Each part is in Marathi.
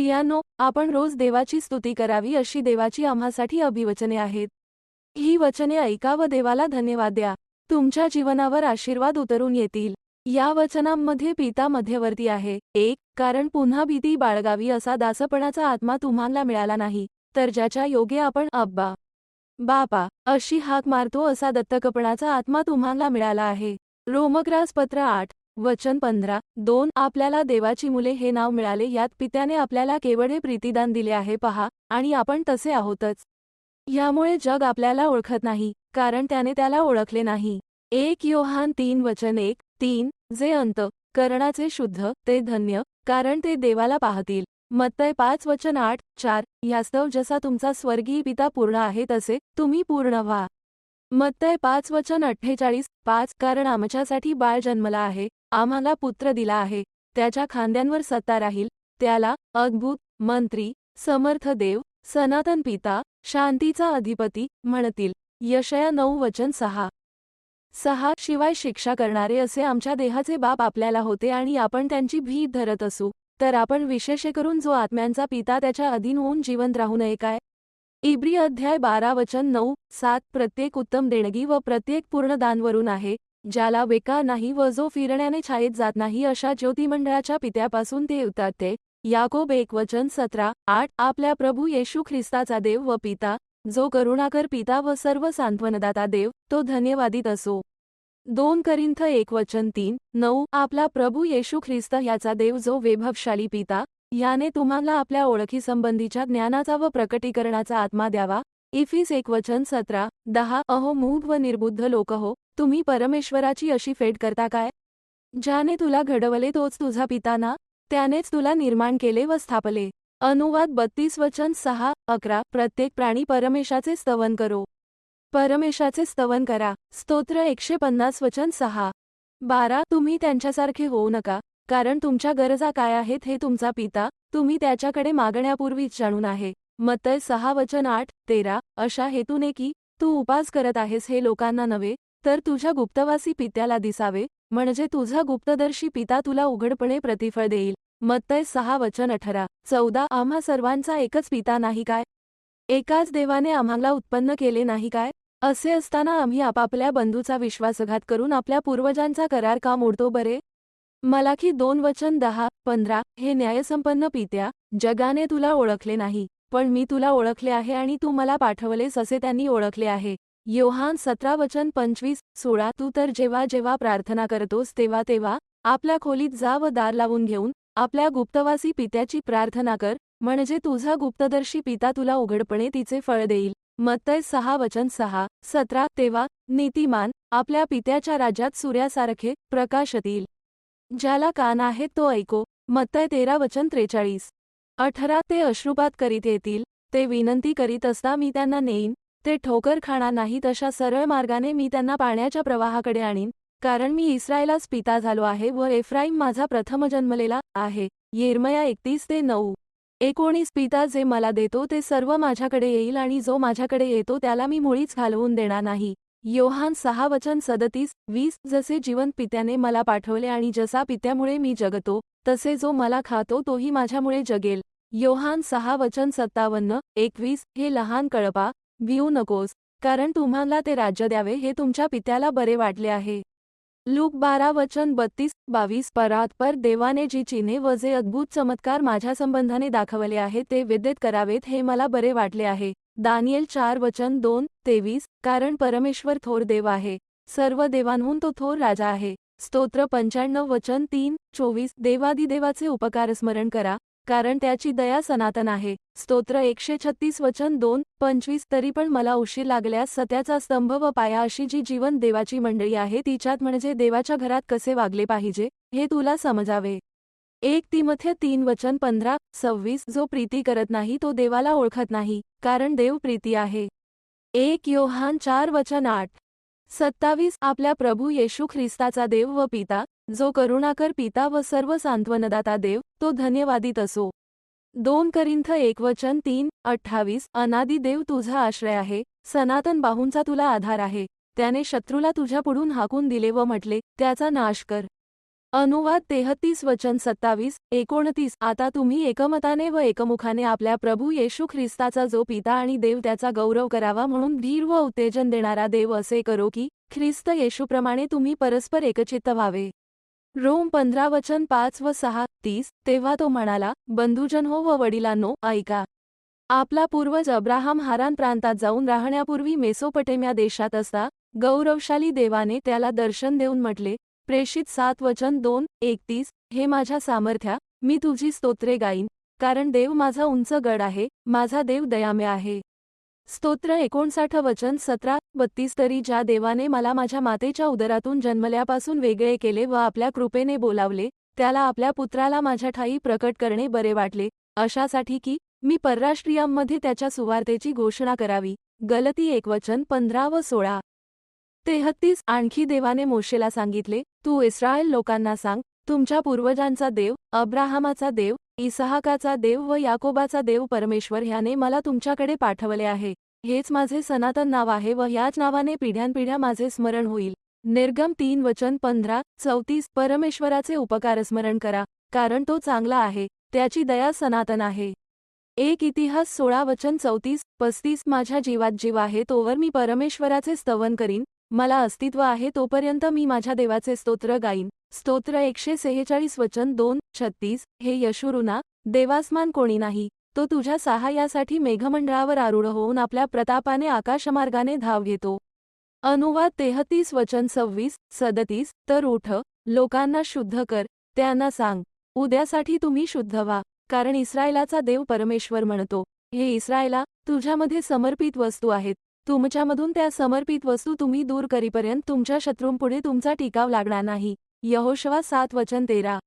प्रियानो आपण रोज देवाची स्तुती करावी अशी देवाची आम्हासाठी अभिवचने आहेत. ही वचने ऐका व देवाला धन्यवाद द्या. तुमच्या जीवनावर आशीर्वाद उतरून येतील. या वचनांमध्ये पिता मध्यवर्ती आहे. एक कारण पुन्हा भीती बाळगावी असा दासपणाचा आत्मा तुम्हाला मिळाला नाही तर ज्याच्या योगे आपण अब्बा बापा अशी हाक मारतो असा दत्तकपणाचा आत्मा तुम्हाला मिळाला आहे. रोमग्रास पत्र आठ वचन पंधरा दोन आपल्याला देवाची मुले हे नाव मिळाले यात पित्याने आपल्याला केवढे प्रीतिदान दिले आहे पहा आणि आपण तसे आहोतच. यामुळे जग आपल्याला ओळखत नाही कारण त्याने त्याला ओळखले नाही. एक योहान तीन वचन एक तीन जे अंत करणाचे शुद्ध ते धन्य कारण ते देवाला पाहतील. मत्तय पाच वचन आठ चार यास्तव जसा तुमचा स्वर्गीय पिता पूर्ण आहे तसे तुम्ही पूर्ण व्हा. मत्तय पाच वचन अठ्ठेचाळीस पाच कारण आमच्यासाठी बाळ जन्मला आहे आम्हाला पुत्र दिला आहे त्याच्या खांद्यांवर सत्ता राहील त्याला अद्भुत मंत्री समर्थ देव सनातन पिता शांतीचा अधिपती म्हणतील. यशया नऊ वचन सहा. सहा शिवाय शिक्षा करणारे असे आमच्या देहाचे बाप आपल्याला होते आणि आपण त्यांची भीत धरत असू तर आपण विशेष करून जो आत्म्यांचा पिता त्याच्या अधीन होऊन जिवंत राहू नये काय? इब्री अध्याय बारा वचन नऊ सात प्रत्येक उत्तम देणगी व प्रत्येक पूर्णदानवरून आहे ज्याला वेकार नाही व जो फिरण्याने छायेत जात नाही अशा ज्योतिमंडळाच्या पित्यापासून ते उतरते. याकोब एक वचन सतरा आठ आपल्या प्रभू येशू ख्रिस्ताचा देव व पिता जो करुणाकर पिता व सर्व सांत्वनदाता देव तो धन्यवादित असो. दोन करिंथ एक वचन तीन नऊ आपला प्रभू येशू ख्रिस्त याचा देव जो वैभवशाली पिता याने तुम्हाला आपल्या ओळखीसंबंधीच्या ज्ञानाचा व प्रकटीकरणाचा आत्मा द्यावा. इफिस एक वचन सतरा दहा अहो मूढ व निर्बुद्ध लोक हो तुम्ही परमेश्वराची अशी फेड करता काय? ज्याने तुला घडवले तोच तुझा पिता ना? त्यानेच तुला निर्माण केले व स्थापले. अनुवाद बत्तीस वचन सहा अकरा प्रत्येक प्राणी परमेशाचे स्तवन करो. परमेशाचे स्तवन करा. स्तोत्र एकशे पन्नास वचन सहा. बारा तुम्ही त्यांच्यासारखे होऊ नका. कारण तुमच्या गरजा काय आहेत हे तुमचा पिता तुम्ही त्याच्याकडे मागण्यापूर्वीच जाणून आहे. मतय सहा वचन आठ तेरा अशा हेतूने की तू उपास करत आहेस हे लोकांना नव्हे तर तुझ्या गुप्तवासी पित्याला दिसावे म्हणजे तुझा गुप्तदर्शी पिता तुला उघडपणे प्रतिफळ देईल. मत्तय सहा वचन अठरा चौदा आम्हा सर्वांचा एकच पिता नाही काय? एकाच देवाने आम्हाला उत्पन्न केले नाही काय? असे असताना आम्ही आपापल्या बंधूचा विश्वासघात करून आपल्या पूर्वजांचा करार का मोडतो बरे? मलाखी दोन वचन दहा पंधरा हे न्यायसंपन्न पित्या जगाने तुला ओळखले नाही पण मी तुला ओळखले आहे आणि तू मला पाठवलेस असे त्यांनी ओळखले आहे. योहान सतरा वचन पंचवीस सोळा तू तर जेव्हा जेव्हा प्रार्थना करतोस तेव्हा तेव्हा आपल्या खोलीत जा व दार लावून घेऊन आपल्या गुप्तवासी पित्याची प्रार्थना कर म्हणजे तुझा गुप्तदर्शी पिता तुला उघडपणे तिचे फळ देईल. मत्तय सहा वचन सहा सतरा तेव्हा नीतिमान आपल्या पित्याच्या राज्यात सूर्यासारखे प्रकाशतील. ज्याला कान आहे तो ऐको. मत्तय तेरा वचन त्रेचाळीस. अठरा ते अश्रुपात करीत येतील. ते विनंती करीत असता मी त्यांना नेईन. ते ठोकर खाणार नाहीत अशा सरळ मार्गाने मी त्यांना पाण्याच्या प्रवाहाकडे आणीन. कारण मी इस्रायलास पिता झालो आहे व एफ्राईम माझा प्रथम जन्मलेला आहे. येरमया एकतीस ते नऊ. एकोणीस पिता जे मला देतो ते सर्व माझ्याकडे येईल आणि जो माझ्याकडे येतो त्याला मी मुळीच घालवून देणार नाही. योहान सहा वचन सदतीस वीस जसे जीवन पित्याने मला पाठवले आणि जसा पित्यामुळे मी जगतो तसे जो मला खातो तोही माझ्यामुळे जगेल. योहान सहा वचन सत्तावन्न एकवीस हे लहान कळपा भिऊ नकोस कारण तुम्हाला ते राज्य द्यावे हे तुमच्या पित्याला बरे वाटले आहे. लूक बारा वचन बत्तीस बावीस परात पर देवाने जी चिन्हे व जे अद्भुत चमत्कार माझ्या संबंधाने दाखवले आहे ते विद्येत करावेत हे मला बरे वाटले आहे. दानियल चार वचन दोन तेवीस कारण परमेश्वर थोर देव आहे. सर्व देवांहून तो थोर राजा आहे. स्तोत्र पंच्याण्णव वचन तीन चोवीस देवादिदेवाचे उपकार स्मरण करा. कारण त्याची दया सनातन आहे. स्तोत्र एकशे छत्तीस वचन दोन पंचवीस तरी पण मला उशीर लागल्यास सत्याचा स्तंभ व पाया अशी जी जीवन देवाची मंडळी आहे तिच्यात म्हणजे देवाच्या घरात कसे वागले पाहिजे हे तुला समजावे. एक तिमथ्य तीन वचन पंधरा सव्वीस जो प्रीती करत नाही तो देवाला ओळखत नाही कारण देव प्रीती आहे. एक योहान चार वचन आठ. सत्तावीस आपल्या प्रभू येशू ख्रिस्ताचा देव व पिता जो करुणाकर पिता व सर्व सांत्वनदाता देव तो धन्यवादित असो. दोन करिंथ एकवचन तीन अठ्ठावीस अनादी देव तुझा आश्रय आहे सनातन बाहूंचा तुला आधार आहे त्याने शत्रूला तुझ्यापुढून हाकून दिले व म्हटले त्याचा नाश कर. अनुवाद तेहतीस वचन सत्तावीस एकोणतीस आता तुम्ही एकमताने व एकमुखाने आपल्या प्रभू येशू ख्रिस्ताचा जो पिता आणि देव त्याचा गौरव करावा म्हणून धीर व उत्तेजन देणारा देव असे करो की ख्रिस्त येशूप्रमाणे तुम्ही परस्पर एकचित्त व्हावे. रोम पंधरा वचन पाच व सहा तीस तेव्हा तो म्हणाला बंधुजन हो व वडिलांनो ऐका. आपला पूर्वज अब्राहम हारान प्रांतात जाऊन राहण्यापूर्वी मेसोपटेम्या देशात असता गौरवशाली देवाने त्याला दर्शन देऊन म्हटले प्रेषित सात वचन दोन एकतीस हे माझ्या सामर्थ्या मी तुझी स्तोत्रे गाईन कारण देव माझा उंच गड आहे माझा देव दयामे आहे. स्तोत्र एकोणसाठ वचन सतरा बत्तीस तरी ज्या देवाने मला माझ्या मातेच्या उदरातून जन्मल्यापासून वेगळे केले व आपल्या कृपेने बोलावले त्याला आपल्या पुत्राला माझ्या ठाई प्रकट करणे बरे वाटले अशासाठी की मी परराष्ट्रीयांमध्ये त्याच्या सुवार्तेची घोषणा करावी. गलती एकवचन पंधरा व सोळा. तेहत्तीस आणखी देवाने मोशेला सांगितले तू इस्रायल लोकांना सांग तुमच्या पूर्वजांचा देव अब्राहमाचा देव इसहाकाचा देव व याकोबाचा देव परमेश्वर ह्याने मला तुमच्याकडे पाठवले आहे. हेच माझे सनातन नाव आहे व ह्याच नावाने पिढ्यानपिढ्या माझे स्मरण होईल. निर्गम तीन वचन पंधरा चौतीस परमेश्वराचे उपकार स्मरण करा कारण तो चांगला आहे त्याची दया सनातन आहे. एक इतिहास सोळा वचन चौतीस पस्तीस माझ्या जीवात जीव आहे तोवर मी परमेश्वराचे स्तवन करीन मला अस्तित्व आहे तोपर्यंत मी माझ्या देवाचे स्तोत्र गाईन. स्तोत्र एकशे सेहेचाळीस वचन दोन छत्तीस हे यशुरुना देवासमान कोणी नाही. तो तुझ्या सहाय्यासाठी मेघमंडळावर आरूढ होऊन आपल्या प्रतापाने आकाशमार्गाने धाव घेतो. अनुवाद तेहतीस वचन सव्वीस सदतीस तर उठ लोकांना शुद्ध कर त्यांना सांग उद्यासाठी तुम्ही शुद्ध व्हा कारण इस्रायलाचा देव परमेश्वर म्हणतो हे इस्रायला तुझ्यामध्ये समर्पित वस्तू आहेत तुमच्यामधून त्या समर्पित वस्तू तुम्ही दूर करीपर्यंत तुमच्या शत्रूंपुढे तुमचा टिकाव लागणार नाही. यहोशवा सात वचन तेरा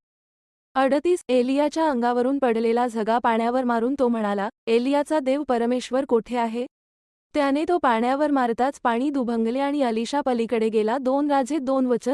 अडतीस एलियाच्या अंगावरून पडलेला झगा पाण्यावर मारून तो म्हणाला एलियाचा देव परमेश्वर कोठे आहे? त्याने तो पाण्यावर मारताच पाणी दुभंगले आणि अलिशा पलीकडे गेला. दोन राजे दोन वचन